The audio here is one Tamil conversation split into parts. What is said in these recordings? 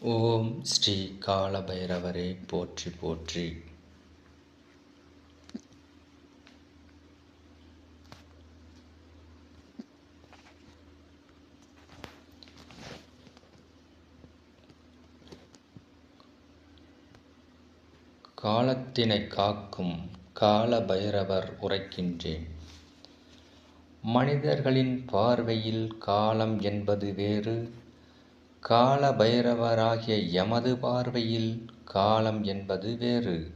ஓம் ஸ்ரீ காலபைரவரே போற்றி போற்றி. காலத்தினை காக்கும் கால பைரவர் உரைக்கின்றேன். மனிதர்களின் பார்வையில் காலம் என்பது வேறு கால பைரவராகிய எமது பார்வையில் காலம் என்பது வேறு.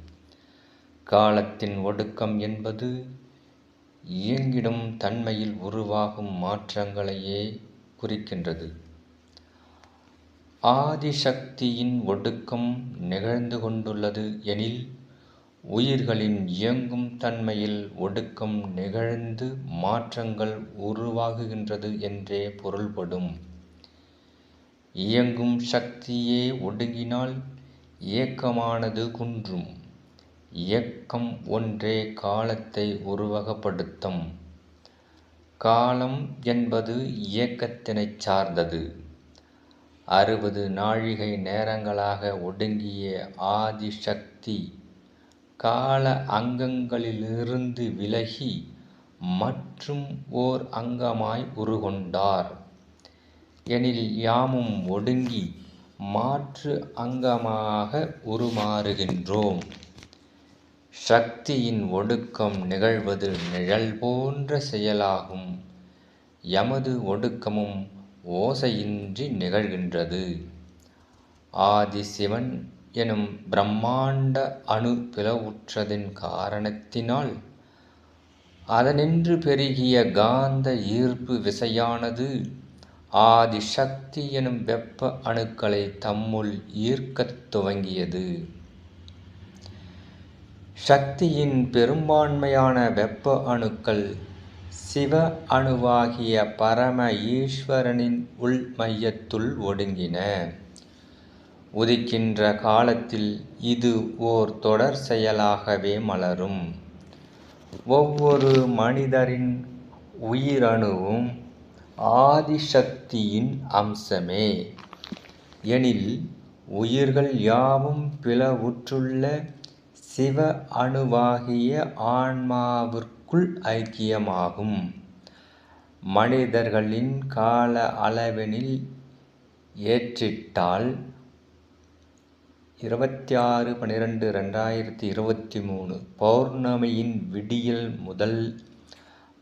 காலத்தின் ஒடுக்கம் என்பது இயங்கிடும் தன்மையில் உருவாகும் மாற்றங்களையே குறிக்கின்றது. ஆதிசக்தியின் ஒடுக்கம் நிகழ்ந்து கொண்டுள்ளது எனில் உயிர்களின் இயங்கும் தன்மையில் ஒடுக்கம் நிகழ்ந்து மாற்றங்கள் உருவாகுகின்றது என்றே பொருள்படும். இயங்கும் சக்தியே ஒடுங்கினால் இயக்கமானது குன்றும். இயக்கம் ஒன்றே காலத்தை உருவகப்படுத்தும். காலம் என்பது இயக்கத்தினைச் சார்ந்தது. அறுபது நாழிகை நேரங்களாக ஒடுங்கிய ஆதிசக்தி கால அங்கங்களிலிருந்து விலகி மற்றும் ஓர் அங்கமாய் உருகொண்டார். எனில் யாமும் ஒடுங்கி மாற்று அங்கமாக உருமாறுகின்றோம். சக்தியின் ஒடுக்கம் நிகழ்வது நிழல் போன்ற செயலாகும். எமது ஒடுக்கமும் ஓசையின்றி நிகழ்கின்றது. ஆதிசிவன் எனும் பிரம்மாண்ட அணு பிளவுற்றதின் காரணத்தினால் அதனின்று பெருகிய காந்த ஈர்ப்பு விசையானது ஆதிசக்தி எனும் வெப்ப அணுக்களை தம்முள் ஈர்க்கத் துவங்கியது. சக்தியின் பெரும்பான்மையான வெப்ப அணுக்கள் சிவ அணுவாகிய பரம ஈஸ்வரனின் உள் மையத்துள் ஒடுங்கின. உதிக்கின்ற காலத்தில் இது ஓர் தொடர் செயலாகவே மலரும். ஒவ்வொரு மனிதரின் உயிரணுவும் ஆதிசக்தியின் அம்சமே. எனில் உயிர்கள் யாவும் பிளவுற்றுள்ள சிவ அணுவாகிய ஆன்மாவிற்குள் ஐக்கியமாகும். மனிதர்களின் கால அளவெனில் ஏற்றிட்டால் இருபத்தி ஆறு பன்னிரெண்டு ரெண்டாயிரத்தி இருபத்தி மூணு பௌர்ணமியின் விடியல் முதல்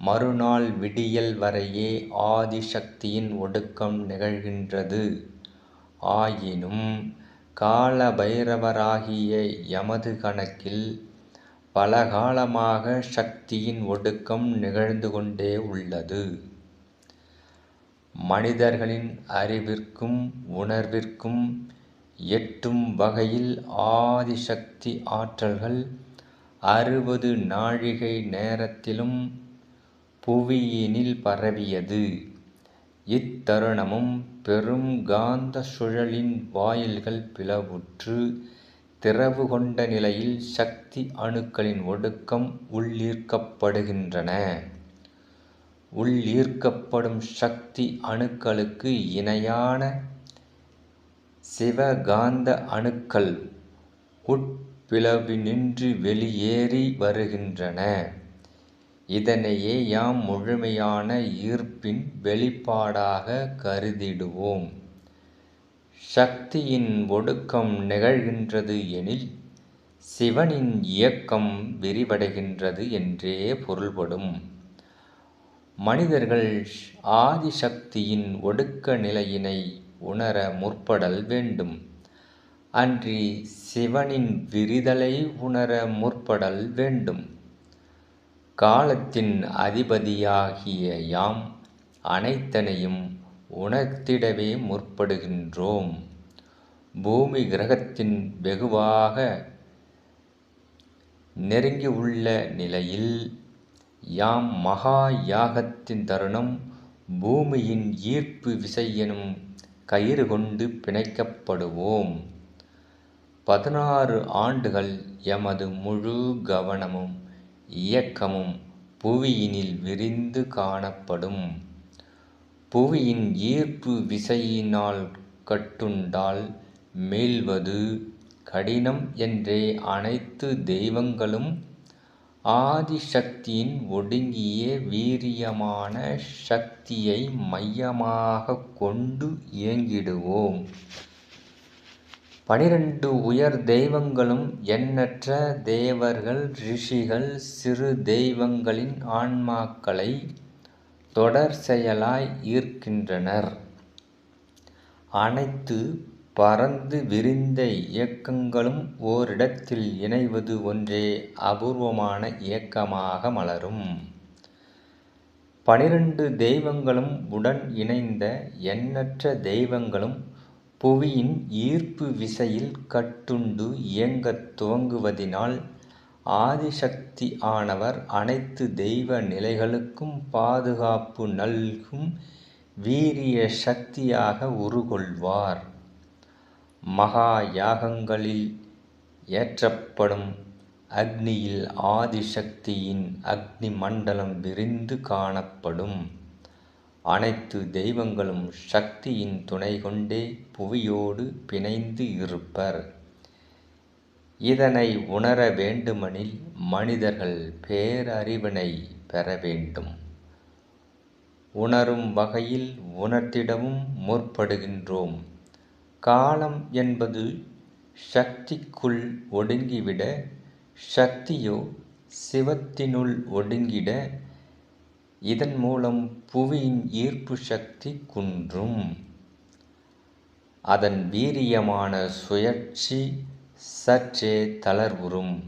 மறுநாள் விடியல் வரையே ஆதிசக்தியின் ஒடுக்கம் நிகழ்கின்றது. ஆயினும் கால பைரவராகிய எமது கணக்கில் பல காலமாக சக்தியின் ஒடுக்கம் நிகழ்ந்து கொண்டே உள்ளது. மனிதர்களின் அறிவிற்கும் உணர்விற்கும் எட்டும் வகையில் ஆதிசக்தி ஆற்றல்கள் அறுபது நாழிகை நேரத்திலும் புவியினில் பரவியது. இத்தருணமும் பெரும் காந்த சுழலின் வாயில்கள் பிளவுற்று திறவு கொண்ட நிலையில் சக்தி அணுக்களின் ஒடுக்கம் உள்ளீர்க்கப்படுகின்றன. உள்ளீர்க்கப்படும் சக்தி அணுக்களுக்கு இணையான சிவகாந்த அணுக்கள் உட்பிளவினின்று வெளியேறி வருகின்றன. இதனையே யாம் முழுமையான ஈர்ப்பின் வெளிப்பாடாக கருதிடுவோம். சக்தியின் ஒடுக்கம் நிகழ்கின்றது எனில் சிவனின் இயக்கம் விரிவடைகின்றது என்றே பொருள்படும். மனிதர்கள் ஆதிசக்தியின் ஒடுக்க நிலையினை உணர முற்படல் வேண்டும். அன்றி சிவனின் விரிதலை உணர முற்படல் வேண்டும். காலத்தின் அதிபதியாகிய யாம் அனைத்தனையும் உணர்த்திடவே முற்படுகின்றோம். பூமி கிரகத்தின் வெகுவாக நெருங்கியுள்ள நிலையில் யாம் மகா யாகத்தின் தருணம் பூமியின் ஈர்ப்பு விசை எனும் கயிறு கொண்டு பிணைக்கப்படுவோம். பதினாறு ஆண்டுகள் எமது முழு கவனமும் இயக்கமும் புவியினில் விரிந்து காணப்படும். புவியின் ஈர்ப்பு விசையினால் கட்டுண்டால் மீள்வது கடினம் என்றே அனைத்து தெய்வங்களும் ஆதிசக்தியின் ஒடுங்கிய வீரியமான சக்தியை மையமாகக் கொண்டு இயங்கிடுவோம். பனிரெண்டு உயர் தெய்வங்களும் எண்ணற்ற தேவர்கள் ரிஷிகள் சிறு தெய்வங்களின் ஆன்மாக்களை தொடர் செயலாய் ஈர்க்கின்றனர். அனைத்து பரந்து விரிந்த இயக்கங்களும் ஓரிடத்தில் இணைவது ஒன்றே அபூர்வமான இயக்கமாக மலரும். பனிரெண்டு தெய்வங்களும் உடன் இணைந்த எண்ணற்ற தெய்வங்களும் புவியின் ஈர்ப்பு விசையில் கட்டுண்டு இயங்கத் துவங்குவதினால் ஆதிசக்தி ஆனவர் அனைத்து தெய்வ நிலைகளுக்கும் பாதுகாப்பு நல்கும் வீரிய சக்தியாக உருகொள்வார். மகா யாகங்களில் ஏற்றப்படும் அக்னியில் ஆதிசக்தியின் அக்னி மண்டலம் விரிந்து காணப்படும். அனைத்து தெய்வங்களும் சக்தியின் துணை கொண்டே புவியோடு பிணைந்து இருப்பர். இதனை உணர வேண்டுமெனில் மனிதர்கள் பேரறிவினை பெற வேண்டும். உணரும் வகையில் உணர்த்திடவும் முற்படுகின்றோம். காலம் என்பது சக்திக்குள் ஒடுங்கிவிட சக்தியோ சிவத்தினுள் ஒடுங்கிட இதன் மூலம் புவியின் ஈர்ப்பு சக்தி குன்றும். அதன் வீரியமான சுழற்சி சற்றே தளர்வுறும்.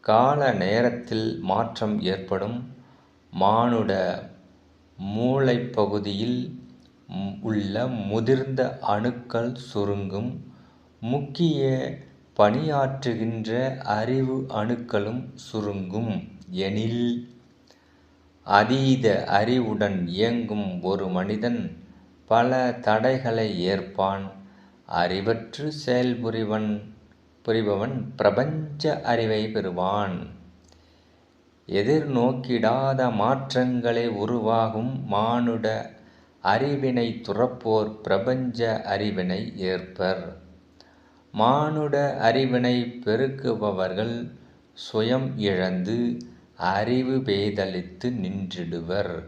கால நேரத்தில் மாற்றம் ஏற்படும். மானுட மூளைப்பகுதியில் உள்ள முதிர்ந்த அணுக்கள் சுருங்கும். முக்கிய பணியாற்றுகின்ற அறிவு அணுக்களும் சுருங்கும். எனில் அதீத அறிவுடன் இயங்கும் ஒரு மனிதன் பல தடைகளை ஏற்பான். அறிவற்று செயல்புரிவன் புரிபவன் பிரபஞ்ச அறிவை பெறுவான். எதிர்நோக்கிடாத மாற்றங்களை உருவாகும் மானுட அறிவினை துறப்போர் பிரபஞ்ச அறிவினை ஏற்பர். மானுட அறிவினை பெருக்குபவர்கள் சுயம் இழந்து அறிவு பேதலித்து நின்றிடுவர்.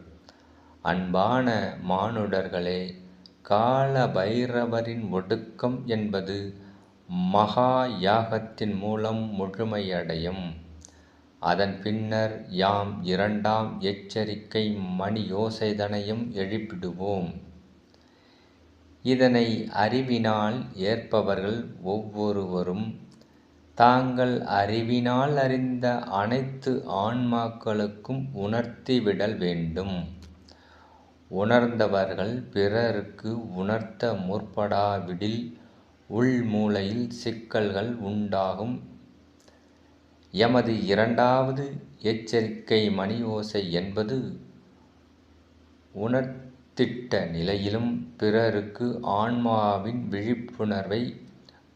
அன்பான மானுடர்களே கால பைரவரின் ஒடுக்கம் என்பது மகா யாகத்தின் மூலம் முழுமையடையும். அதன் பின்னர் யாம் இரண்டாம் எச்சரிக்கை மணி யோசைதனையும் எழுப்பிடுவோம். இதனை அறிவினால் ஏற்பவர்கள் ஒவ்வொருவரும் தாங்கள் அறிவினால் அறிந்த அனைத்து ஆன்மாக்களுக்கும் உணர்த்திவிடல் வேண்டும். உணர்ந்தவர்கள் பிறருக்கு உணர்த்த முற்படாவிடில் உள்மூலையில் சிக்கல்கள் உண்டாகும். எமது இரண்டாவது எச்சரிக்கை மணி ஓசை என்பது உணர்த்திட்ட நிலையிலும் பிறருக்கு ஆன்மாவின் விழிப்புணர்வை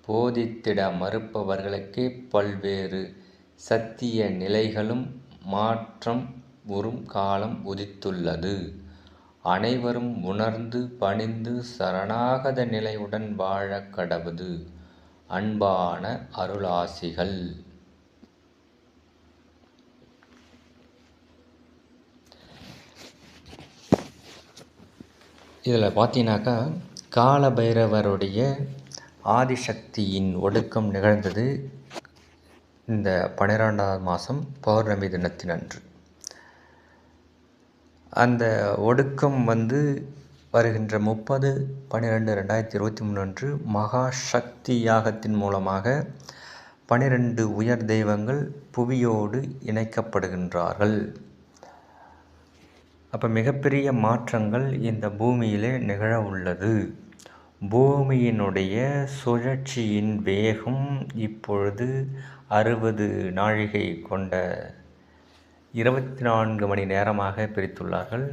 போதித்திட மறுப்பவர்களுக்கே பல்வேறு சத்திய நிலைகளும் மாற்றம் உறும் காலம் உதித்துள்ளது. அனைவரும் உணர்ந்து பணிந்து சரணாகத நிலையுடன் வாழக் கடவுது. அன்பான அருளாசிகள். இதில் பார்த்தீங்கன்னாக்கா காலபைரவருடைய ஆதிசக்தியின் ஒடுக்கம் நிகழ்ந்தது இந்த பன்னிரெண்டாவது மாதம் பௌர்ணமி தினத்தினன்று அந்த ஒடுக்கம் வந்து வருகின்ற முப்பது பன்னிரெண்டு ரெண்டாயிரத்தி இருபத்தி மூணு அன்று மகா சக்தி யாகத்தின் மூலமாக பனிரெண்டு உயர் தெய்வங்கள் புவியோடு இணைக்கப்படுகின்றார்கள். அப்போ மிகப்பெரிய மாற்றங்கள் இந்த பூமியிலே நிகழ உள்ளது. பூமியினுடைய சுழற்சியின் வேகம் இப்பொழுது அறுபது நாழிகை கொண்ட இருபத்தி நான்கு மணி நேரமாக பிரித்துள்ளார்கள்.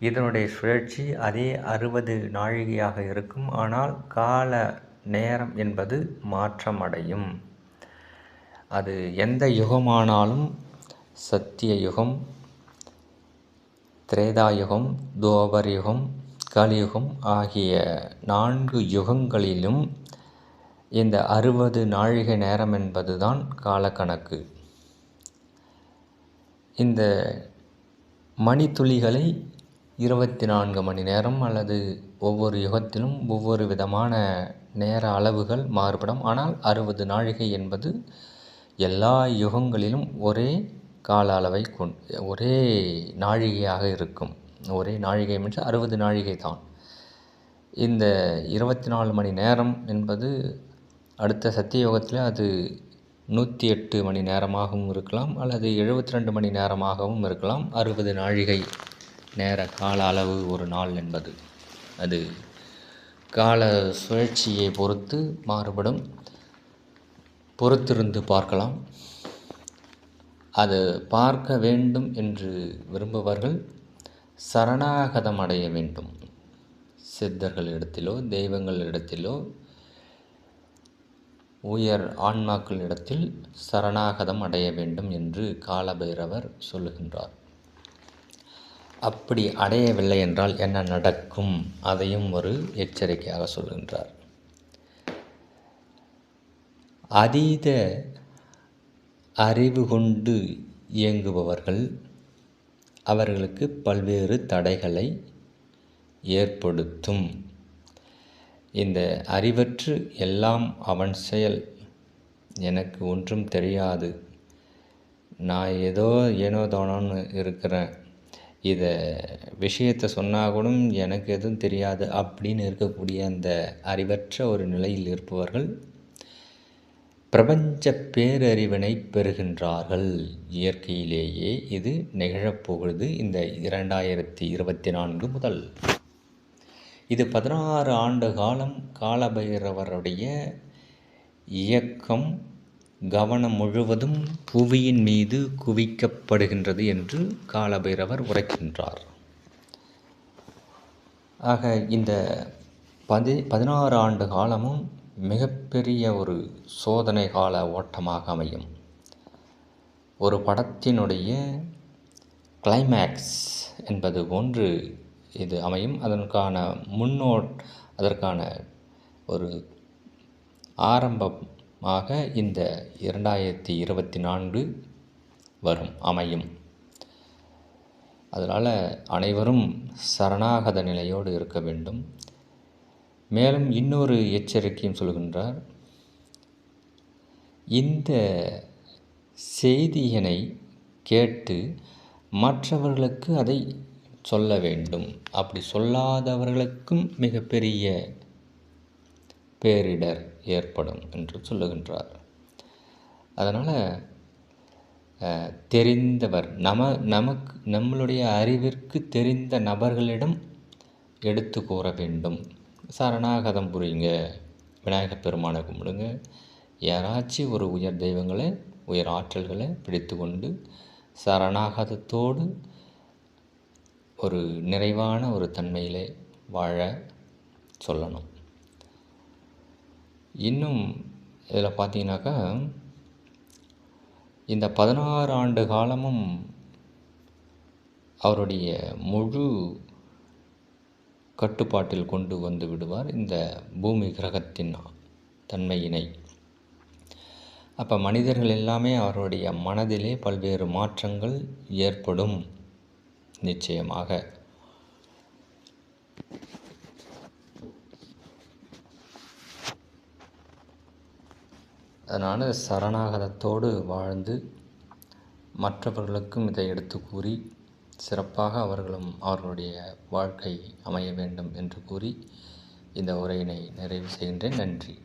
இதனுடைய சுழற்சி அதே அறுபது நாழிகையாக இருக்கும். ஆனால் கால நேரம் என்பது மாற்றமடையும். அது எந்த யுகமானாலும் சத்திய யுகம் திரேதாயுகம் துவபர் யுகம் கலியுகம் ஆகிய நான்கு யுகங்களிலும் இந்த அறுபது நாழிகை நேரம் என்பது தான் காலக்கணக்கு. இந்த மணித்துளிகளை இருபத்தி நான்கு மணி நேரம் அல்லது ஒவ்வொரு யுகத்திலும் ஒவ்வொரு விதமான நேர அளவுகள் மாறுபடும். ஆனால் அறுபது நாழிகை என்பது எல்லா யுகங்களிலும் ஒரே கால அளவை கொண் ஒரே நாழிகையாக இருக்கும். ஒரே நாழிகை என்று அறுபது நாழிகை தான். இந்த இருபத்தி நாலு மணி நேரம் என்பது அடுத்த சத்தியயோகத்தில் அது நூற்றி எட்டு மணி நேரமாகவும் இருக்கலாம் அல்லது எழுபத்தி ரெண்டு மணி நேரமாகவும் இருக்கலாம். அறுபது நாழிகை நேர கால அளவு ஒரு நாள் என்பது. அது கால சுழற்சியை பொறுத்து மாறுபடும். பொறுத்திருந்து பார்க்கலாம். அது பார்க்க வேண்டும் என்று விரும்புவார்கள். சரணாகதம் அடைய வேண்டும். சித்தர்களிடத்திலோ தெய்வங்களிடத்திலோ உயர் ஆன்மாக்களிடத்தில் சரணாகதம் அடைய வேண்டும் என்று காலபைரவர் சொல்லுகின்றார். அப்படி அடையவில்லை என்றால் என்ன நடக்கும்? அதையும் ஒரு எச்சரிக்கையாக சொல்கின்றார். அதீத அறிவு கொண்டு இயங்குபவர்கள் அவர்களுக்கு பல்வேறு தடைகளை ஏற்படுத்தும். இந்த அறிவற்று எல்லாம் அவன் செயல். எனக்கு ஒன்றும் தெரியாது. நான் ஏதோ ஏனோ தானோன்னு இருக்கிறேன். இதை விஷயத்தை சொன்னால் கூட எனக்கு எதுவும் தெரியாது அப்படின்னு இருக்கக்கூடிய அந்த அறிவற்ற ஒரு நிலையில் இருப்பவர்கள் பிரபஞ்ச பேரறிவினை பெறுகின்றார்கள். இயற்கையிலேயே இது நிகழப்போகிறது இந்த இரண்டாயிரத்தி இருபத்தி நான்கு முதல். இது பதினாறு ஆண்டு காலம் காலபைரவருடைய இயக்கம் கவனம் முழுவதும் புவியின் மீது குவிக்கப்படுகின்றது என்று காலபைரவர் உரைக்கின்றார். ஆக இந்த பதி பதினாறு ஆண்டு காலமும் மிகப்பெரிய ஒரு சோதனை கால ஓட்டமாக அமையும். ஒரு படத்தினுடைய கிளைமேக்ஸ் என்பது போன்று இது அமையும். அதற்கான முன்னோட் அதற்கான ஒரு ஆரம்பமாக இந்த இரண்டாயிரத்தி இருபத்தி நான்கு வரும் அமையும். அதனால் அனைவரும் சரணாகத நிலையோடு இருக்க வேண்டும். மேலும் இன்னொரு எச்சரிக்கையும் சொல்கின்றார். இந்த செய்தியினை கேட்டு மற்றவர்களுக்கு அதை சொல்ல வேண்டும். அப்படி சொல்லாதவர்களுக்கும் மிகப்பெரிய பேரிடர் ஏற்படும் என்று சொல்லுகின்றார். அதனால் தெரிந்தவர் நம நமக்கு நம்மளுடைய அறிவிற்கு தெரிந்த நபர்களிடம் எடுத்து கூற வேண்டும். சரணாகதம் புரியுங்க. விநாயகர் பெருமானை கும்பிடுங்க. யாராச்சும் ஒரு உயர் தெய்வங்களை உயர் ஆற்றல்களை பிடித்து கொண்டு சரணாகதத்தோடு ஒரு நிறைவான ஒரு தன்மையிலே வாழ சொல்லணும். இன்னும் இதில் பார்த்தீங்கன்னாக்கா இந்த பதினாறு ஆண்டு காலமும் அவருடைய முழு கட்டுப்பாட்டில் கொண்டு வந்து விடுவார் இந்த பூமி கிரகத்தின் தன்மையினை. அப்போ மனிதர்கள் எல்லாமே அவருடைய மனதிலே பல்வேறு மாற்றங்கள் ஏற்படும். நிச்சயமாக. அதனால் சரணாகதத்தோடு வாழ்ந்து மற்றவர்களுக்கும் இதை எடுத்து கூறி சிறப்பாக அவர்களும் அவர்களுடைய வாழ்க்கை அமைய வேண்டும் என்று கூறி இந்த உரையினை நிறைவு செய்கின்றேன். நன்றி.